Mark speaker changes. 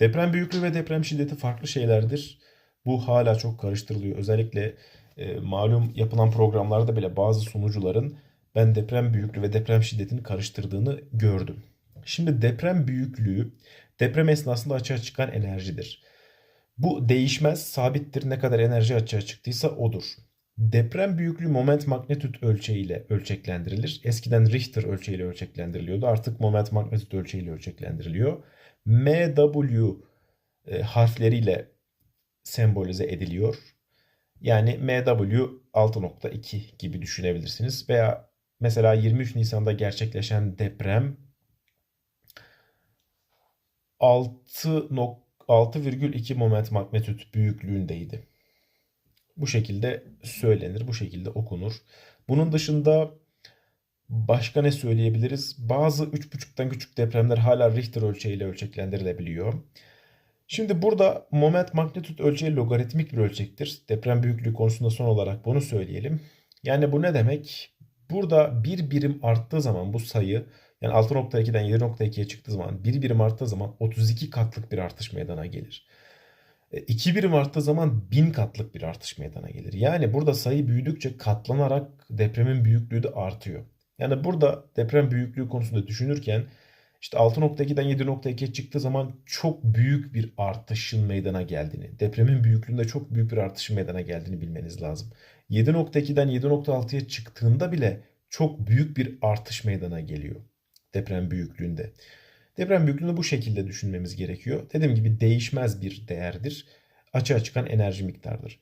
Speaker 1: Deprem büyüklüğü ve deprem şiddeti farklı şeylerdir. Bu hala çok karıştırılıyor. Özellikle e, malum yapılan programlarda bile bazı sunucuların ben deprem büyüklüğü ve deprem şiddetini karıştırdığını gördüm. Şimdi deprem büyüklüğü deprem esnasında açığa çıkan enerjidir. Bu değişmez, sabittir. Ne kadar enerji açığa çıktıysa odur. Deprem büyüklüğü moment magnitüt ölçeğiyle ölçeklendirilir. Eskiden Richter ölçeğiyle ölçeklendiriliyordu. Artık moment magnitüt ölçeğiyle ölçeklendiriliyor. MW e, harfleriyle sembolize ediliyor. Yani MW 6.2 gibi düşünebilirsiniz. Veya mesela 23 Nisan'da gerçekleşen deprem 6.2 moment magnitüt büyüklüğündeydi. Bu şekilde söylenir, bu şekilde okunur. Bunun dışında başka ne söyleyebiliriz? Bazı 3.5'tan küçük depremler hala Richter ölçeğiyle ölçeklendirilebiliyor. Şimdi burada moment magnitüt ölçeği logaritmik bir ölçektir. Deprem büyüklüğü konusunda son olarak bunu söyleyelim. Yani bu ne demek? Burada bir birim arttığı zaman bu sayı yani 6.2'den 7.2'ye çıktığı zaman bir birim arttığı zaman 32 katlık bir artış meydana gelir. 2 birim arttığı zaman 1000 katlık bir artış meydana gelir. Yani burada sayı büyüdükçe katlanarak depremin büyüklüğü de artıyor. Yani burada deprem büyüklüğü konusunda düşünürken işte 6.2'den 7.2'ye çıktığı zaman çok büyük bir artışın meydana geldiğini, depremin büyüklüğünde çok büyük bir artışın meydana geldiğini bilmeniz lazım. 7.2'den 7.6'ya çıktığında bile çok büyük bir artış meydana geliyor deprem büyüklüğünde. Deprem büyüklüğünü bu şekilde düşünmemiz gerekiyor. Dediğim gibi değişmez bir değerdir. Açığa çıkan enerji miktarıdır.